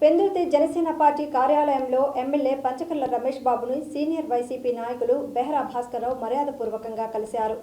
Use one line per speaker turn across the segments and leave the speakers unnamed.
Pendurthi Janasena party కార్యాలయంలో MLA Panchakarla Ramesh బాబును senior YCP నాయకులు బెహరా భాస్కర్రావు మర్యాదపూర్వకంగా కలిశారు.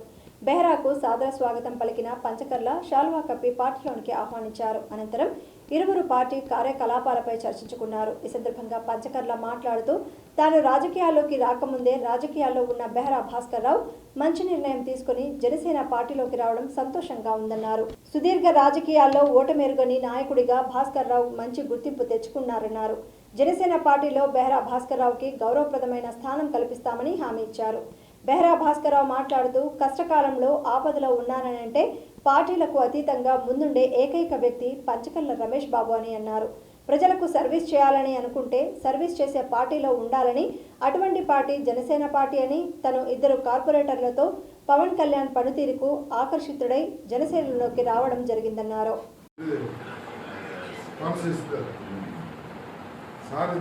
బెహరాకు సాదర స్వాగతం పలికిన పంచకర్ల షాల్వా కప్పి పార్టీలోనికి ఆహ్వానించారు. అనంతరం ఇరువురు పార్టీ కార్యకలాపాలపై చర్చించుకున్నారు. ఈ సందర్భంగా పంచకర్ల మాట్లాడుతూ తాను రాజకీయాల్లోకి రాకముందే రాజకీయాల్లో ఉన్న బెహరా భాస్కర్రావు మంచి నిర్ణయం తీసుకుని జనసేన పార్టీలోకి రావడం సంతోషంగా ఉందన్నారు. సుదీర్ఘ రాజకీయాల్లో ఓటమేరుగని నాయకుడిగా భాస్కర్ రావు మంచి గుర్తింపు తెచ్చుకున్నారన్నారు. జనసేన పార్టీలో బెహ్రా భాస్కర్ రావుకి గౌరవప్రదమైన స్థానం కల్పిస్తామని హామీ ఇచ్చారు. బెహరా భాస్కరరావు మాట్లాడుతూ కష్టకాలంలో ఆపదలో ఉన్నానంటే పార్టీలకు అతీతంగా ముందుండే ఏకైక వ్యక్తి పంచకల్ల రమేష్ బాబు అని అన్నారు. ప్రజలకు సర్వీస్ చేయాలని అనుకుంటే సర్వీస్ చేసే పార్టీలో ఉండాలని అటువంటి పార్టీ జనసేన పార్టీ అని తను ఇద్దరు కార్పొరేటర్లతో పవన్ కళ్యాణ్ పనితీరుకు ఆకర్షితుడై జనసేనలోకి రావడం జరిగిందన్నారు.
సార్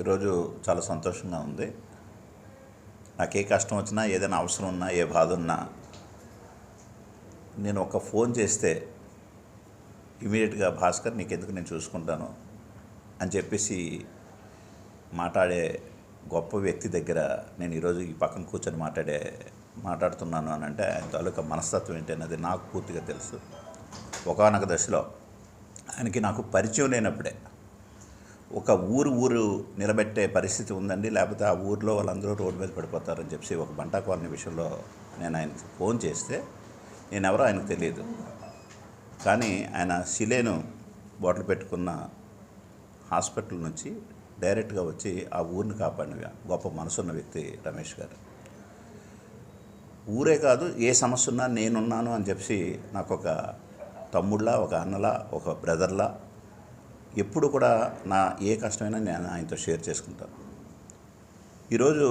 ఈరోజు చాలా సంతోషంగా ఉంది. నాకు ఏ కష్టం వచ్చినా ఏదైనా అవసరం ఉన్నా ఏ బాధ ఉన్నా నేను ఒక ఫోన్ చేస్తే ఇమీడియట్గా భాస్కర్ నీకు ఎందుకు నేను చూసుకుంటాను అని చెప్పేసి మాట్లాడే గొప్ప వ్యక్తి దగ్గర నేను ఈరోజు ఈ పక్కన కూర్చొని మాట్లాడే మాట్లాడుతున్నాను అని అంటే ఆయన తాలూకా మనస్తత్వం ఏంటి అన్నది నాకు పూర్తిగా తెలుసు. ఒకనొక దశలో ఆయనకి నాకు పరిచయం లేనప్పుడే. ఒక ఊరు ఊరు నిలబెట్టే పరిస్థితి ఉందండి. లేకపోతే ఆ ఊర్లో వాళ్ళందరూ రోడ్డు మీద పడిపోతారని చెప్పి ఒక బంటా కాలనీ విషయంలో నేను ఆయనకి ఫోన్ చేస్తే నేను ఎవరో ఆయనకు తెలియదు. కానీ ఆయన శిలేను బాటిల్ పెట్టుకున్న హాస్పిటల్ నుంచి డైరెక్ట్గా వచ్చి ఆ ఊరిని కాపాడిన గొప్ప మనసున్న వ్యక్తి రమేష్ గారు. ఊరే కాదు ఏ సమస్య ఉన్నా నేనున్నాను అని చెప్పి నాకు ఒక తమ్ముళ్ళ ఒక అన్నలా ఒక బ్రదర్లా ఎప్పుడు కూడా నా ఏ కష్టమైనా నేను ఆయనతో షేర్ చేసుకుంటాను ఈరోజు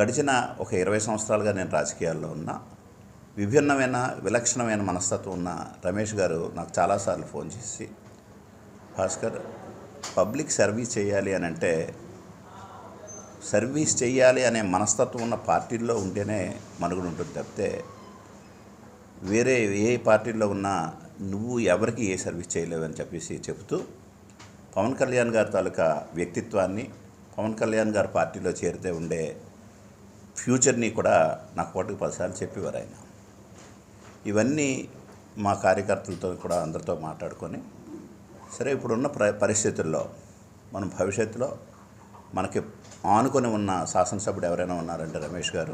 గడిచిన ఒక ఇరవై సంవత్సరాలుగా నేను రాజకీయాల్లో ఉన్నా విభిన్నమైన విలక్షణమైన మనస్తత్వం ఉన్న రమేష్ గారు నాకు చాలాసార్లు ఫోన్ చేసి భాస్కర్ పబ్లిక్ సర్వీస్ చేయాలి అని అంటే సర్వీస్ చేయాలి అనే మనస్తత్వం ఉన్న పార్టీల్లో ఉంటేనే మనుగడు ఉంటుంది తప్పితే వేరే ఏ పార్టీలో ఉన్నా నువ్వు ఎవరికి ఏ సర్వీస్ చేయలేవని చెప్పేసి చెబుతూ పవన్ కళ్యాణ్ గారి తాలూకా వ్యక్తిత్వాన్ని పవన్ కళ్యాణ్ గారి పార్టీలో చేరితే ఉండే ఫ్యూచర్ని కూడా నాకు కోటికి పదిసార్లు చెప్పేవారు ఆయన. ఇవన్నీ మా కార్యకర్తలతో కూడా అందరితో మాట్లాడుకొని సరే ఇప్పుడున్న ప్ర పరిస్థితుల్లో మనం భవిష్యత్తులో మనకి ఆనుకొని ఉన్న శాసనసభ్యుడు ఎవరైనా ఉన్నారంటే రమేష్ గారు